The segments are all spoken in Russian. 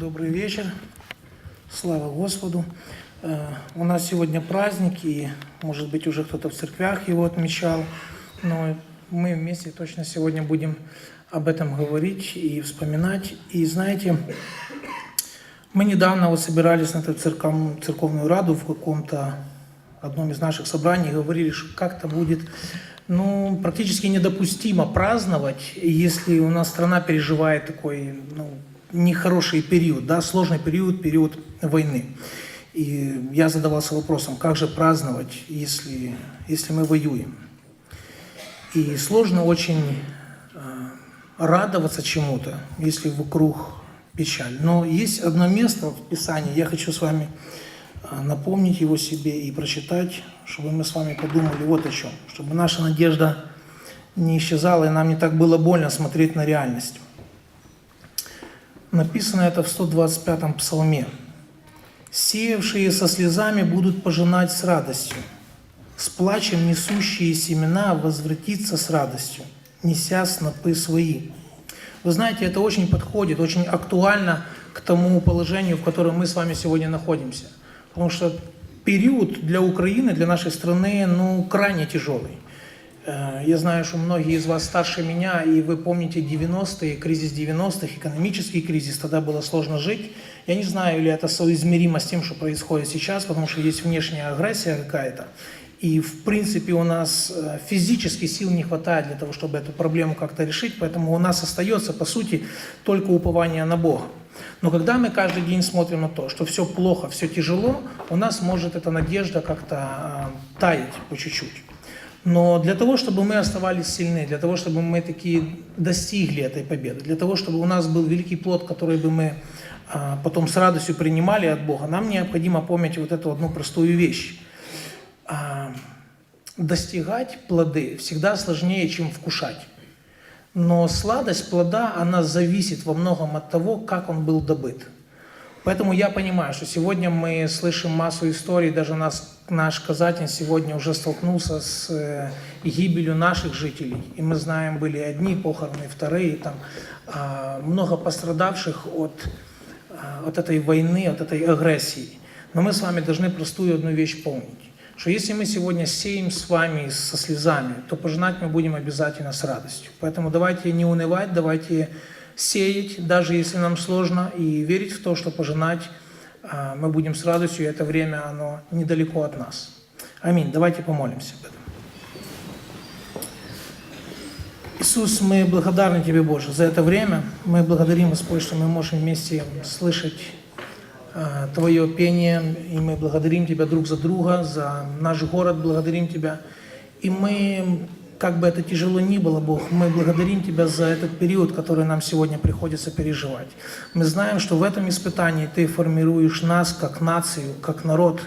Добрый вечер. Слава Господу. Э, У нас сегодня праздник, и, может быть, уже кто-то в церквях его отмечал, но мы вместе точно сегодня будем об этом говорить и вспоминать. И знаете, мы недавно вот собирались на эту церковную раду в каком-то одном из наших собраний, говорили, что как-то будет ну, практически недопустимо праздновать, если у нас страна переживает такой ну, нехороший период, да, сложный период, период войны. И я задавался вопросом, как же праздновать, если, если мы воюем. И сложно очень э, радоваться чему-то, если вокруг печаль. Но есть одно место в Писании, я хочу с вами э, напомнить его себе и прочитать, чтобы мы с вами подумали вот о чем. Чтобы наша надежда не исчезала, и нам не так было больно смотреть на реальность. Написано это в 125-м псалме. «Сеявшие со слезами будут пожинать с радостью, с плачем несущие семена возвратиться с радостью, неся снопы свои». Вы знаете, это очень подходит, очень актуально к тому положению, в котором мы с вами сегодня находимся. Потому что период для Украины, для нашей страны, ну, крайне тяжелый. Э, Я знаю, что многие из вас старше меня, и вы помните 90-е, кризис 90-х, экономический кризис, тогда было сложно жить. Я не знаю, ли это соизмеримо с тем, что происходит сейчас, потому что есть внешняя агрессия какая-то. И, в принципе, у нас э, физически сил не хватает для того, чтобы эту проблему как-то решить, поэтому у нас остается, по сути, только упование на Бога. Но когда мы каждый день смотрим на то, что все плохо, все тяжело, у нас может эта надежда как-то э, таять по чуть-чуть. Но для того, чтобы мы оставались сильны, для того, чтобы мы такие достигли этой победы, для того, чтобы у нас был великий плод, который бы мы а, потом с радостью принимали от Бога, нам необходимо помнить вот эту одну простую вещь. А, достигать плоды всегда сложнее, чем вкушать. Но сладость плода, она зависит во многом от того, как он был добыт. Поэтому я понимаю, что сегодня мы слышим массу историй, даже нас, наш Казатин сегодня уже столкнулся с э, гибелью наших жителей. И мы знаем, были одни похороны, вторые, там а, много пострадавших от, а, от этой войны, от этой агрессии. Но мы с вами должны простую одну вещь помнить, что если мы сегодня сеем с вами со слезами, то пожинать мы будем обязательно с радостью. Поэтому давайте не унывать, давайте сеять, даже если нам сложно, и верить в то, что пожинать а, мы будем с радостью, и это время, оно недалеко от нас. Аминь. Давайте помолимся об этом. Иисус, мы благодарны Тебе, Боже, за это время. Мы благодарим, Господь, что мы можем вместе слышать а, Твое пение, и мы благодарим Тебя друг за друга, за наш город, благодарим Тебя. И мы, как бы это тяжело ни было, Бог, мы благодарим Тебя за этот период, который нам сегодня приходится переживать. Мы знаем, что в этом испытании Ты формируешь нас как нацию, как народ,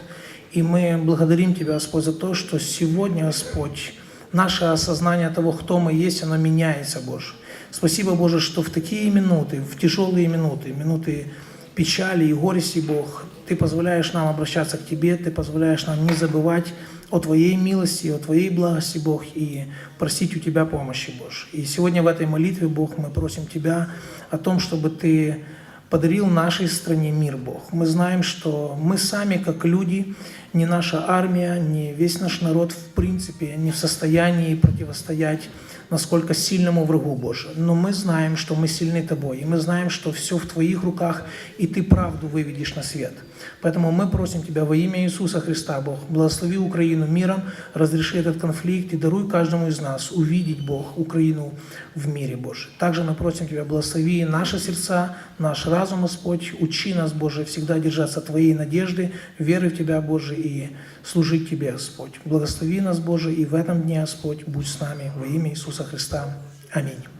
и мы благодарим Тебя, Господь, за то, что сегодня, Господь, наше осознание того, кто мы есть, оно меняется, Боже. Спасибо, Боже, что в такие минуты, в тяжелые минуты, минуты печали и горести, Бог, Ты позволяешь нам обращаться к Тебе, Ты позволяешь нам не забывать о Твоей милости, о Твоей благости, Бог, и просить у Тебя помощи, Боже. И сегодня в этой молитве, Бог, мы просим Тебя о том, чтобы Ты подарил нашей стране мир, Бог. Мы знаем, что мы сами, как люди, ни наша армия, ни весь наш народ, в принципе, не в состоянии противостоять насколько сильному врагу Боже. Но мы знаем, что мы сильны Тобой, и мы знаем, что все в Твоих руках, и Ты правду выведешь на свет. Поэтому мы просим Тебя во имя Иисуса Христа, Бог, благослови Украину миром, разреши этот конфликт и даруй каждому из нас увидеть, Бог, Украину в мире, Боже. Также мы просим Тебя, благослови наши сердца, наш разум, Господь, учи нас, Боже, всегда держаться Твоей надежды, веры в Тебя, Боже, и служить Тебе, Господь. Благослови нас, Боже, и в этом дне, Господь, будь с нами во имя Иисуса Христа. Аминь.